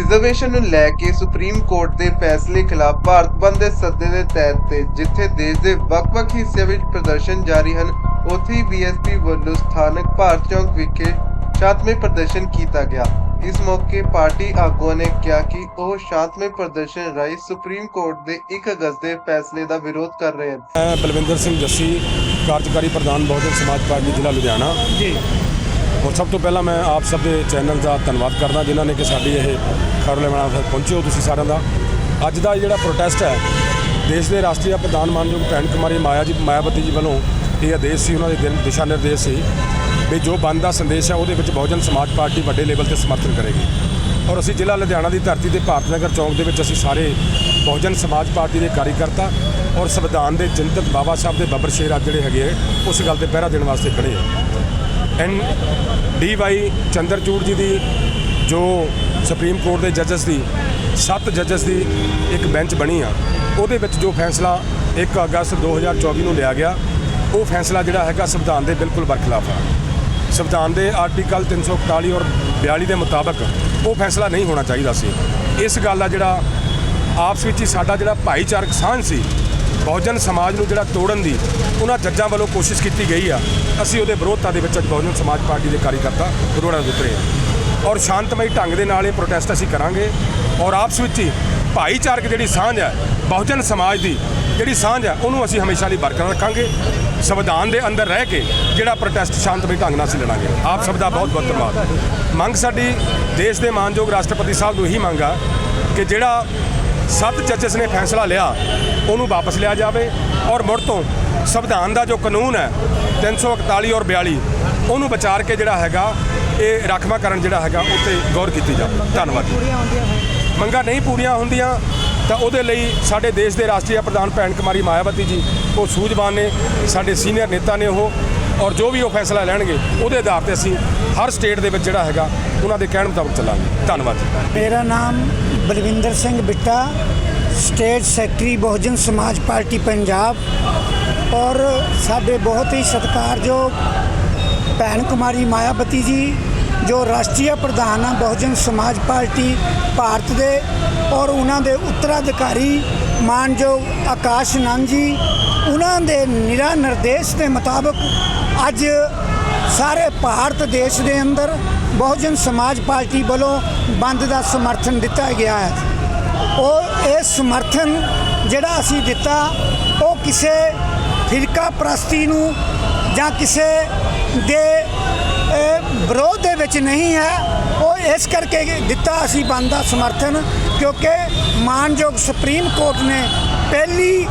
Reservation ਨੂੰ ਲੈ ਕੇ supreme court ਦੇ ਫੈਸਲੇ ਖਿਲਾਫ ਭਾਰਤ ਬੰਦ ਦੇ ਸੱਦੇ ਦੇ ਤਹਿਤ ਤੇ ਜਿੱਥੇ ਦੇਸ਼ ਦੇ ਵੱਖ-ਵੱਖ ਹਿੱਸਿਆਂ ਵਿੱਚ ਪ੍ਰਦਰਸ਼ਨ ਜਾਰੀ ਹਨ ਉੱਥੇ ਹੀ ਬੀਐਸਪੀ ਵੱਲੋਂ ਸਥਾਨਕ ਭਾਰਤ ਚੌਂਕ ਵਿਖੇ ਸ਼ਾਂਤਮਈ ਪ੍ਰਦਰਸ਼ਨ ਕੀਤਾ ਗਿਆ। ਇਸ ਮੌਕੇ ਪਾਰਟੀ ਆਗੂਆਂ ਨੇ ਕਿਹਾ ਕਿ ਉਹ ਸ਼ਾਂਤਮਈ ਪ੍ਰਦਰਸ਼ਨ ਰਾਹੀਂ ਸੁਪਰੀਮ ਕੋਰਟ ਦੇ 1 ਅਗਸਤ ਦੇ ਫੈਸਲੇ ਦਾ ਵਿਰੋਧ ਕਰ ਰਹੇ ਹਨ। ਮੈਂ ਬਲਵਿੰਦਰ ਸਿੰਘ ਜੱਸੀ ਕਾਰਜਕਾਰੀ ਪ੍ਰਧਾਨ ਬਹੁਜਨ ਸਮਾਜ ਪਾਰਟੀ ਜ਼ਿਲ੍ਹਾ ਲੁਧਿਆਣਾ। ਜੀ। ਔਰ ਸਭ ਤੋਂ ਪਹਿਲਾਂ ਮੈਂ ਆਪ ਸਭ ਦੇ ਚੈਨਲ ਦਾ ਧੰਨਵਾਦ ਕਰਦਾ ਜਿਨ੍ਹਾਂ ਨੇ ਕਿ ਸਾਡੀ ਇਹ ਖਬਰ ਲੈਣਾ ਪਹੁੰਚੇ ਹੋ ਤੁਸੀਂ ਸਾਰਿਆਂ ਦਾ। ਅੱਜ ਦਾ ਜਿਹੜਾ ਪ੍ਰੋਟੈਸਟ ਹੈ ਦੇਸ਼ ਦੇ ਰਾਸ਼ਟਰੀ ਪ੍ਰਧਾਨ ਮਾਨਯੋਗ ਭੈਣ ਕੁਮਾਰੀ ਮਾਇਆ ਜੀ ਮਾਇਆਵਤੀ ਜੀ ਵੱਲੋਂ ਇਹ ਆਦੇਸ਼ ਸੀ ਉਹਨਾਂ ਦੇ ਦਿਨ- ਦਿਸ਼ਾ ਨਿਰਦੇਸ਼ ਸੀ ਵੀ ਜੋ ਬੰਦ ਦਾ ਸੰਦੇਸ਼ ਹੈ ਉਹਦੇ ਵਿੱਚ ਬਹੁਜਨ ਸਮਾਜ ਪਾਰਟੀ ਵੱਡੇ ਲੈਵਲ ਤੇ ਸਮਰਥਨ ਕਰੇਗੀ। ਔਰ ਅਸੀਂ ਜ਼ਿਲ੍ਹਾ ਲੁਧਿਆਣਾ ਦੀ ਧਰਤੀ ਤੇ ਭਾਰਤ ਨਗਰ ਚੌਂਕ ਦੇ ਵਿੱਚ ਅਸੀਂ ਸਾਰੇ ਬਹੁਜਨ ਸਮਾਜ ਪਾਰਟੀ ਦੇ ਕਾਰਜਕਰਤਾ ਔਰ ਸੰਵਿਧਾਨ ਦੇ ਚਿੰਤਕ ਬਾਬਾ ਸਾਹਿਬ ਦੇ ਬੱਬਰ ਸ਼ੇਰ ਅੱਜ ਜਿਹੜੇ ਹੈਗੇ ਆ, ਉਸ ਗੱਲ ਤੇ ਪਹਿਰਾ ਦੇਣ ਵਾਸਤੇ ਖੜੇ ਆ। ਐਨ ਡੀ ਵਾਈ ਚੰਦਰਚੂੜ ਜੀ ਦੀ, ਜੋ ਸੁਪਰੀਮ ਕੋਰਟ ਦੇ ਜੱਜਸ ਦੀ, ਸੱਤ ਜੱਜਸ ਦੀ ਇੱਕ ਬੈਂਚ ਬਣੀ ਆ, ਉਹਦੇ ਵਿੱਚ ਜੋ ਫੈਸਲਾ 1 ਅਗਸਤ 2024 ਨੂੰ ਲਿਆ ਗਿਆ, ਉਹ ਫੈਸਲਾ ਜਿਹੜਾ ਹੈਗਾ ਸੰਵਿਧਾਨ ਦੇ ਬਿਲਕੁਲ ਬਰਖਲਾਫ ਆ। ਸੰਵਿਧਾਨ ਦੇ ਆਰਟੀਕਲ 341 ਔਰ 42 ਦੇ ਮੁਤਾਬਕ ਉਹ ਫੈਸਲਾ ਨਹੀਂ ਹੋਣਾ ਚਾਹੀਦਾ ਸੀ। ਇਸ ਗੱਲ ਦਾ ਜਿਹੜਾ ਆਪਸ ਵਿੱਚ ਹੀ ਸਾਡਾ ਜਿਹੜਾ ਭਾਈਚਾਰਕ ਸਾਂਝ ਸੀ ਬਹੁਜਨ ਸਮਾਜ ਨੂੰ ਜਿਹੜਾ ਤੋੜਨ ਦੀ ਉਹਨਾਂ ਜੱਜਾਂ ਵੱਲੋਂ ਕੋਸ਼ਿਸ਼ ਕੀਤੀ ਗਈ ਆ। ਅਸੀਂ ਉਹਦੇ ਵਿਰੋਧਤਾ ਦੇ ਵਿੱਚ ਅੱਜ ਬਹੁਜਨ ਸਮਾਜ ਪਾਰਟੀ ਦੇ ਕਾਰਜਕਰਤਾ ਰੋੜਾਂ ਦੇ ਉਤਰੇ ਆ ਔਰ ਸ਼ਾਂਤਮਈ ਢੰਗ ਦੇ ਨਾਲ ਇਹ ਪ੍ਰੋਟੈਸਟ ਅਸੀਂ ਕਰਾਂਗੇ। ਔਰ ਆਪਸ ਵਿੱਚ ਹੀ ਭਾਈਚਾਰਕ ਜਿਹੜੀ ਸਾਂਝ ਹੈ ਬਹੁਜਨ ਸਮਾਜ ਦੀ ਜਿਹੜੀ ਸਾਂਝ ਹੈ ਉਹਨੂੰ ਅਸੀਂ ਹਮੇਸ਼ਾ ਲਈ ਬਰਕਰਾਰ ਰੱਖਾਂਗੇ। ਸੰਵਿਧਾਨ ਦੇ ਅੰਦਰ ਰਹਿ ਕੇ ਜਿਹੜਾ ਪ੍ਰੋਟੈਸਟ ਸ਼ਾਂਤਮਈ ਢੰਗ ਨਾਲ ਅਸੀਂ ਲੜਾਂਗੇ। ਆਪ ਸਭ ਦਾ ਬਹੁਤ ਬਹੁਤ ਧੰਨਵਾਦ। ਮੰਗ ਸਾਡੀ ਦੇਸ਼ ਦੇ ਮਾਨਯੋਗ ਰਾਸ਼ਟਰਪਤੀ ਸਾਹਿਬ ਨੂੰ ਇਹੀ ਮੰਗ ਆ ਕਿ ਜਿਹੜਾ ਸੱਤ ਜੱਜਸ ਨੇ ਫੈਸਲਾ ਲਿਆ, ਉਹਨੂੰ ਵਾਪਸ ਲਿਆ ਜਾਵੇ ਔਰ ਮੁੜ ਤੋਂ ਸੰਵਿਧਾਨ ਦਾ ਜੋ ਕਾਨੂੰਨ ਹੈ 341 ਔਰ 42 ਉਹਨੂੰ ਵਿਚਾਰ ਕੇ ਜਿਹੜਾ ਹੈਗਾ, ਇਹ ਰਾਖਵਾਂਕਰਨ ਜਿਹੜਾ ਹੈਗਾ, ਉੱਤੇ ਗੌਰ ਕੀਤੀ ਜਾਵੇ। ਧੰਨਵਾਦ ਪੂਰੀਆਂ ਮੰਗਾਂ ਨਹੀਂ ਪੂਰੀਆਂ ਹੁੰਦੀਆਂ, ਤਾਂ ਉਹਦੇ ਲਈ ਸਾਡੇ ਦੇਸ਼ ਦੇ ਰਾਸ਼ਟਰੀ ਪ੍ਰਧਾਨ ਭੈਣ ਕੁਮਾਰੀ ਮਾਇਆਵਤੀ ਜੀ, ਉਹ ਸੂਝਵਾਨ ਨੇ, ਸਾਡੇ ਸੀਨੀਅਰ ਨੇਤਾ ਨੇ ਉਹ, ਔਰ ਜੋ ਵੀ ਉਹ ਫੈਸਲਾ ਲੈਣਗੇ, ਉਹਦੇ ਆਧਾਰ ਤੇ ਅਸੀਂ ਹਰ ਸਟੇਟ ਦੇ ਵਿੱਚ ਜਿਹੜਾ ਹੈਗਾ, ਉਹਨਾਂ ਦੇ ਕਹਿਣ ਮੁਤਾਬਕ ਚੱਲਾਂਗੇ। ਧੰਨਵਾਦ ਜੀ। ਮੇਰਾ ਨਾਮ Balvinder Singh Bitta, state secretary Bahujan Samaj party Punjab ਔਰ ਸਾਡੇ ਬਹੁਤ ਹੀ ਸਤਿਕਾਰਯੋਗ ਭੈਣ ਕੁਮਾਰੀ ਮਾਇਆਵਤੀ ਜੀ, ਜੋ ਰਾਸ਼ਟਰੀ ਪ੍ਰਧਾਨ ਆ ਬਹੁਜਨ ਸਮਾਜ ਪਾਰਟੀ ਭਾਰਤ ਦੇ ਔਰ ਉਹਨਾਂ ਦੇ ਉੱਤਰਾਧਿਕਾਰੀ ਮਾਨਯੋਗ ਆਕਾਸ਼ ਨੰਦ ਜੀ, ਉਹਨਾਂ ਦੇ ਨਿਰਾ ਨਿਰਦੇਸ਼ ਦੇ ਮੁਤਾਬਕ ਅੱਜ ਸਾਰੇ ਭਾਰਤ ਦੇਸ਼ ਦੇ ਅੰਦਰ ਬਹੁਜਨ ਸਮਾਜ ਪਾਰਟੀ ਵੱਲੋਂ ਬੰਦ ਦਾ ਸਮਰਥਨ ਦਿੱਤਾ ਗਿਆ ਹੈ। ਉਹ ਇਹ ਸਮਰਥਨ ਜਿਹੜਾ ਅਸੀਂ ਦਿੱਤਾ, ਉਹ ਕਿਸੇ ਫਿਰਕਾ ਪ੍ਰਸਤੀ ਨੂੰ ਜਾਂ ਕਿਸੇ ਦੇ ਵਿਰੋਧ ਦੇ ਵਿੱਚ ਨਹੀਂ ਹੈ। ਉਹ ਇਸ ਕਰਕੇ ਦਿੱਤਾ ਅਸੀਂ ਬੰਦ ਦਾ ਸਮਰਥਨ ਕਿਉਂਕਿ ਮਾਨਯੋਗ ਸੁਪਰੀਮ ਕੋਰਟ ਨੇ ਪਹਿਲੀ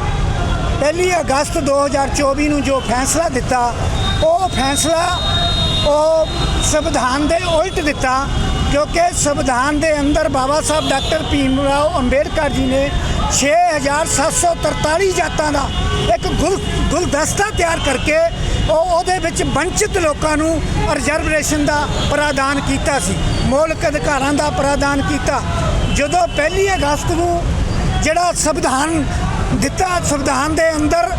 ਪਹਿਲੀ ਅਗਸਤ 2024 ਨੂੰ ਜੋ ਫੈਸਲਾ ਦਿੱਤਾ, ਉਹ ਫੈਸਲਾ ਉਹ ਸੰਵਿਧਾਨ ਦੇ ਉਲਟ ਦਿੱਤਾ, ਕਿਉਂਕਿ ਸੰਵਿਧਾਨ ਦੇ ਅੰਦਰ ਬਾਬਾ ਸਾਹਿਬ ਡਾਕਟਰ ਭੀਮ ਰਾਓ ਅੰਬੇਡਕਰ ਜੀ ਨੇ 6743 ਜਾਤਾਂ ਦਾ ਇੱਕ ਗੁਲ, ਗੁਲਦਸਤਾ ਤਿਆਰ ਕਰਕੇ ਉਹ ਉਹਦੇ ਵਿੱਚ ਵੰਚਿਤ ਲੋਕਾਂ ਨੂੰ ਰਿਜ਼ਰਵੇਸ਼ਨ ਦਾ ਪ੍ਰਾਵਧਾਨ ਕੀਤਾ ਸੀ, ਮੌਲਿਕ ਅਧਿਕਾਰਾਂ ਦਾ ਪ੍ਰਾਵਧਾਨ ਕੀਤਾ। ਜਦੋਂ ਪਹਿਲੀ ਅਗਸਤ ਨੂੰ ਜਿਹੜਾ ਸੰਵਿਧਾਨ ਦਿੱਤਾ, ਸੰਵਿਧਾਨ ਦੇ ਅੰਦਰ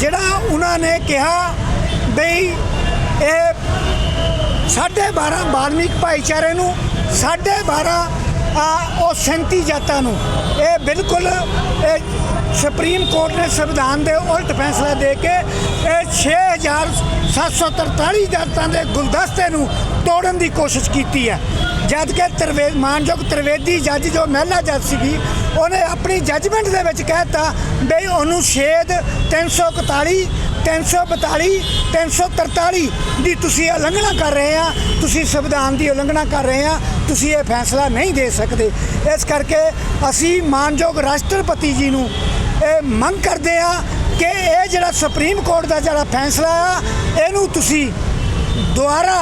ਜਿਹੜਾ ਉਹਨਾਂ ਨੇ ਕਿਹਾ ਬਈ ਇਹ ਸਾਢੇ 12 ਬਾਲਮੀਕ ਭਾਈਚਾਰੇ ਨੂੰ, ਸਾਢੇ 12 ਆ ਉਹ 37 ਜਾਤਾਂ ਨੂੰ। ਇਹ ਬਿਲਕੁਲ ਇਹ ਸੁਪਰੀਮ ਕੋਰਟ ਨੇ ਸੰਵਿਧਾਨ ਦੇ ਉਲਟ ਫੈਸਲਾ ਦੇ ਕੇ ਇਹ 6743 ਜਾਤਾਂ ਦੇ ਗੁਲਦਸਤੇ ਨੂੰ ਤੋੜਨ ਦੀ ਕੋਸ਼ਿਸ਼ ਕੀਤੀ ਹੈ। ਜਦ ਕਿ ਤਰਵੇ, ਮਾਨਯੋਗ ਤ੍ਰਿਵੇਦੀ ਜੱਜ ਜੋ ਮਹਿਲਾ ਜੱਜ ਸੀਗੀ, ਉਹਨੇ ਆਪਣੀ ਜੱਜਮੈਂਟ ਦੇ ਵਿੱਚ ਕਹਿਤਾ ਬਈ ਉਹਨੂੰ ਛੇਦ 341 342 343 ਦੀ ਤੁਸੀਂ ਉਲੰਘਣਾ ਕਰ ਰਹੇ ਆ, ਤੁਸੀਂ ਸੰਵਿਧਾਨ ਦੀ ਉਲੰਘਣਾ ਕਰ ਰਹੇ ਆ, ਤੁਸੀਂ ਇਹ ਫੈਸਲਾ ਨਹੀਂ ਦੇ ਸਕਦੇ। ਇਸ ਕਰਕੇ ਅਸੀਂ ਮਾਨਯੋਗ ਰਾਸ਼ਟਰਪਤੀ ਜੀ ਨੂੰ ਇਹ ਮੰਗ ਕਰਦੇ ਆ ਕਿ ਇਹ ਜਿਹੜਾ ਸੁਪਰੀਮ ਕੋਰਟ ਦਾ ਜਿਹੜਾ ਫੈਸਲਾ ਆ, ਇਹਨੂੰ ਤੁਸੀਂ ਦੁਆਰਾ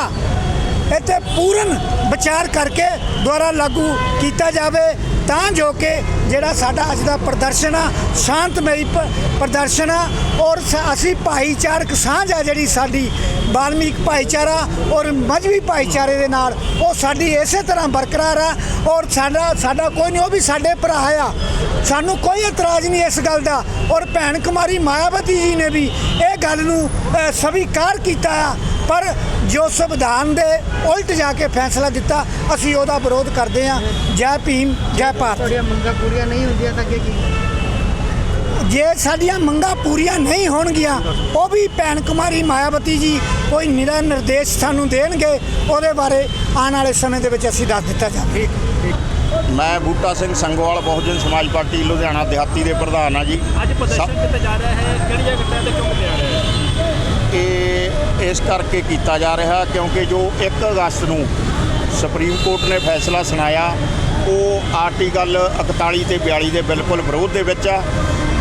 ਇੱਥੇ ਪੂਰਨ ਵਿਚਾਰ ਕਰਕੇ ਦੁਆਰਾ ਲਾਗੂ ਕੀਤਾ ਜਾਵੇ। ਤਾਂ ਜੋ ਕਿ ਜਿਹੜਾ ਸਾਡਾ ਅੱਜ ਦਾ ਪ੍ਰਦਰਸ਼ਨ ਆ, ਸ਼ਾਂਤਮਈ ਪ- ਪ੍ਰਦਰਸ਼ਨ ਆ ਔਰ ਸ- ਅਸੀਂ ਭਾਈਚਾਰਕ ਸਾਂਝ ਆ ਜਿਹੜੀ ਸਾਡੀ ਬਾਲਮੀਕ ਭਾਈਚਾਰਾ ਔਰ ਮਜਬੀ ਭਾਈਚਾਰੇ ਦੇ ਨਾਲ, ਉਹ ਸਾਡੀ ਇਸੇ ਤਰ੍ਹਾਂ ਬਰਕਰਾਰ ਆ ਔਰ ਸਾਡਾ ਸਾਡਾ ਕੋਈ ਨਹੀਂ, ਉਹ ਵੀ ਸਾਡੇ ਭਰਾ ਆ। ਸਾਨੂੰ ਕੋਈ ਇਤਰਾਜ਼ ਨਹੀਂ ਇਸ ਗੱਲ ਦਾ ਔਰ ਭੈਣ ਕੁਮਾਰੀ ਮਾਇਆਵਤੀ ਜੀ ਨੇ ਵੀ ਇਹ ਗੱਲ ਨੂੰ ਸਵੀਕਾਰ ਕੀਤਾ ਆ ਪਰ ਜੋ ਸੰਵਿਧਾਨ ਦੇ ਉਲਟ ਜਾ ਕੇ ਫੈਸਲਾ ਦਿੱਤਾ ਅਸੀਂ ਉਹਦਾ ਵਿਰੋਧ ਕਰਦੇ ਹਾਂ। ਜੈ ਭੀਮ ਜੈ ਭਾਰਤ। ਤੁਹਾਡੀਆਂ ਮੰਗਾਂ ਪੂਰੀਆਂ ਨਹੀਂ ਹੁੰਦੀਆਂ ਤਾਂ ਅੱਗੇ ਕੀ? ਜੇ ਸਾਡੀਆਂ ਮੰਗਾਂ ਪੂਰੀਆਂ ਨਹੀਂ ਹੋਣਗੀਆਂ ਉਹ ਵੀ ਭੈਣ ਕੁਮਾਰੀ ਮਾਇਆਵਤੀ ਜੀ ਕੋਈ ਨਿਰਾ ਨਿਰਦੇਸ਼ ਸਾਨੂੰ ਦੇਣਗੇ ਉਹਦੇ ਬਾਰੇ ਆਉਣ ਵਾਲੇ ਸਮੇਂ ਦੇ ਵਿੱਚ ਅਸੀਂ ਦੱਸ ਦਿੱਤਾ ਜਾਵੇ। ਮੈਂ ਬੂਟਾ ਸਿੰਘ ਸੰਗੋਵਾਲ ਬਹੁਜਨ ਸਮਾਜ ਪਾਰਟੀ ਲੁਧਿਆਣਾ ਦਿਹਾਤੀ ਦੇ ਪ੍ਰਧਾਨ ਆ ਜੀ। ਅੱਜ ਪ੍ਰਦਰਸ਼ਨ ਕੀਤਾ ਜਾ ਰਿਹਾ ਹੈ ਕਿਹੜੀਆਂ ਗੱਟਾਂ ਤੇ ਕਿਉਂ ਕੀਤਾ ਜਾ ਰਿਹਾ ਹੈ? ਇਹ ਇਸ ਕਰਕੇ ਕੀਤਾ ਜਾ ਰਿਹਾ ਕਿਉਂਕਿ ਜੋ 1 ਅਗਸਤ ਨੂੰ ਸੁਪਰੀਮ ਕੋਰਟ ਨੇ ਫੈਸਲਾ ਸੁਣਾਇਆ, ਉਹ ਆਰਟੀਕਲ 41 ਤੇ 42 ਦੇ ਬਿਲਕੁਲ ਵਿਰੋਧ ਦੇ ਵਿੱਚ ਆ।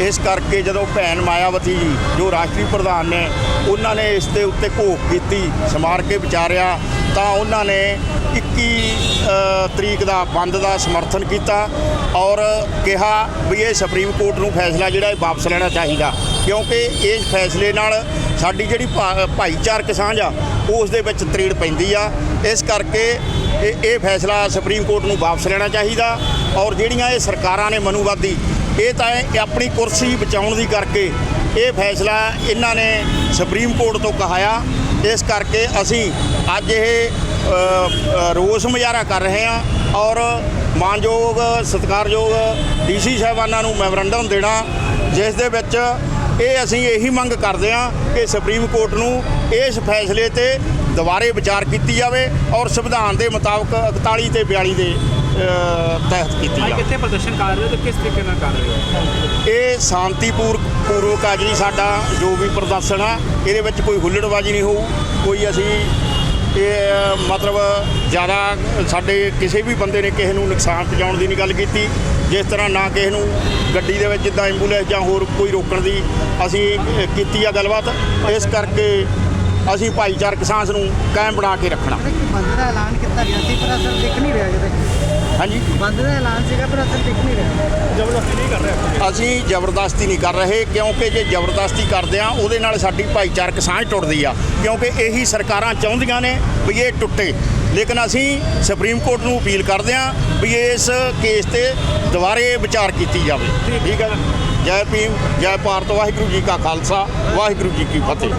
ਇਸ ਕਰਕੇ ਜਦੋਂ ਭੈਣ ਮਾਇਆਵਤੀ ਜੀ, ਜੋ ਰਾਸ਼ਟਰੀ ਪ੍ਰਧਾਨ ਨੇ, ਉਹਨਾਂ ਨੇ ਇਸ ਦੇ ਉੱਤੇ ਘੋਖ ਕੀਤੀ ਸਮਾਰ ਕੇ ਵਿਚਾਰਿਆ ਤਾਂ ਉਹਨਾਂ ਨੇ 21 ਤਰੀਕ ਦਾ ਬੰਦ ਦਾ ਸਮਰਥਨ ਕੀਤਾ ਔਰ ਕਿਹਾ ਵੀ ਇਹ ਸੁਪਰੀਮ ਕੋਰਟ ਨੂੰ ਫੈਸਲਾ ਜਿਹੜਾ ਇਹ ਵਾਪਸ ਲੈਣਾ ਚਾਹੀਦਾ। ਕਿਉਂਕਿ ਇਸ ਫੈਸਲੇ ਨਾਲ ਸਾਡੀ ਜਿਹੜੀ ਭਾ- ਭਾਈਚਾਰਕ ਸਾਂਝ ਆ, ਉਸ ਦੇ ਵਿੱਚ ਤਰੀੜ ਪੈਂਦੀ ਆ। ਇਸ ਕਰਕੇ ਇਹ ਇਹ ਫੈਸਲਾ ਸੁਪਰੀਮ ਕੋਰਟ ਨੂੰ ਵਾਪਸ ਲੈਣਾ ਚਾਹੀਦਾ ਔਰ ਜਿਹੜੀਆਂ ਇਹ ਸਰਕਾਰਾਂ ਨੇ ਮਨੂਵਾਦੀ, ਇਹ ਤਾਂ ਇਹ ਆਪਣੀ ਕੁਰਸੀ ਬਚਾਉਣ ਦੀ ਕਰਕੇ ਇਹ ਫੈਸਲਾ ਇਹਨਾਂ ਨੇ ਸੁਪਰੀਮ ਕੋਰਟ ਤੋਂ ਕਹਾਇਆ। ਇਸ ਕਰਕੇ ਅਸੀਂ ਅੱਜ ਇਹ ਰੋਸ ਮੁਜ਼ਾਹਰਾ ਕਰ ਰਹੇ ਹਾਂ ਔਰ ਮਾਨਯੋਗ ਸਤਿਕਾਰਯੋਗ ਡੀਸੀ ਸਾਹਿਬਾਨਾਂ ਨੂੰ ਮੈਮੋਰੰਡਮ ਦੇਣਾ ਜਿਸ ਦੇ ਵਿੱਚ ਇਹ ਅਸੀਂ ਇਹੀ ਮੰਗ ਕਰਦੇ ਹਾਂ ਕਿ ਸੁਪਰੀਮ ਕੋਰਟ ਨੂੰ ਇਸ ਫੈਸਲੇ ਤੇ ਦੁਬਾਰੇ ਵਿਚਾਰ ਕੀਤੀ ਜਾਵੇ ਔਰ ਸੰਵਿਧਾਨ ਦੇ ਮੁਤਾਬਕ 41 ਤੇ 42 ਦੇ ਤਹਿਤ ਕੀਤੀ ਜਾਵੇ। ਕਿੱਥੇ ਪ੍ਰਦਰਸ਼ਨ ਕਰ ਰਹੇ ਹੋ ਤੇ ਕਿਸ ਤਰੀਕੇ ਨਾਲ ਕਰ ਰਹੇ ਹੋ? ਇਹ ਸ਼ਾਂਤੀਪੂਰ ਪੂਰਵਕ ਆ ਜੀ ਸਾਡਾ ਜੋ ਵੀ ਪ੍ਰਦਰਸ਼ਨ ਆ ਇਹਦੇ ਵਿੱਚ ਕੋਈ ਹੁੱਲੜਬਾਜ਼ੀ ਨਹੀਂ ਹੋਊ ਕੋਈ ਅਸੀਂ ਇਹ ਮਤਲਬ ਜ਼ਿਆਦਾ ਸਾਡੇ ਕਿਸੇ ਵੀ ਬੰਦੇ ਨੇ ਕਿਸੇ ਨੂੰ ਨੁਕਸਾਨ ਪਹੁੰਚਾਉਣ ਦੀ ਨਹੀਂ ਗੱਲ ਕੀਤੀ। ਜਿਸ ਤਰ੍ਹਾਂ ਨਾ ਕਿਸੇ ਨੂੰ ਗੱਡੀ ਦੇ ਵਿੱਚ ਜਿੱਦਾਂ ਐਂਬੂਲੈਂਸ ਜਾਂ ਹੋਰ ਕੋਈ ਰੋਕਣ ਦੀ ਅਸੀਂ ਕੀਤੀ ਆ ਗੱਲਬਾਤ, ਇਸ ਕਰਕੇ ਅਸੀਂ ਭਾਈਚਾਰਕ ਸਾਂਸ ਨੂੰ ਕਾਇਮ ਬਣਾ ਕੇ ਰੱਖਣਾ। ਬੰਦ ਦਾ ਐਲਾਨ ਕੀਤਾ ਗਿਆ ਸੀ, ਪਰ ਅਸਰ ਦਿਖ ਨਹੀਂ ਰਿਹਾ ਜਿਹਦੇ ਹਾਂਜੀ। ਬੰਦ ਦਾ ਐਲਾਨ ਸੀਗਾ ਪਰ ਅਸਰ ਦਿਖ ਨਹੀਂ ਰਿਹਾ। ਜ਼ਬਰਦਸਤੀ ਨਹੀਂ ਕਰ ਰਹੇ ਅਸੀਂ ਜ਼ਬਰਦਸਤੀ ਨਹੀਂ ਕਰ ਰਹੇ ਕਿਉਂਕਿ ਜੇ ਜ਼ਬਰਦਸਤੀ ਕਰਦੇ ਆ ਉਹਦੇ ਨਾਲ ਸਾਡੀ ਭਾਈਚਾਰਕ ਸਾਂਝ ਟੁੱਟਦੀ ਆ। ਕਿਉਂਕਿ ਇਹੀ ਸਰਕਾਰਾਂ ਚਾਹੁੰਦੀਆਂ ਨੇ ਵੀ ਇਹ ਟੁੱਟੇ। ਲੇਕਿਨ ਅਸੀਂ ਸੁਪਰੀਮ ਕੋਰਟ ਨੂੰ ਅਪੀਲ ਕਰਦੇ ਆ ਵੀ ਇਸ ਕੇਸ ਤੇ ਦੁਬਾਰੇ ਵਿਚਾਰ ਕੀਤੀ ਜਾਵੇ। ਠੀਕ ਹੈ। ਜੈ ਭੀਮ ਜੈ ਭਾਰਤ ਵਾਹਿਗੁਰੂ ਜੀ ਕਾ ਖਾਲਸਾ ਵਾਹਿਗੁਰੂ ਜੀ ਕੀ ਫਤਿਹ।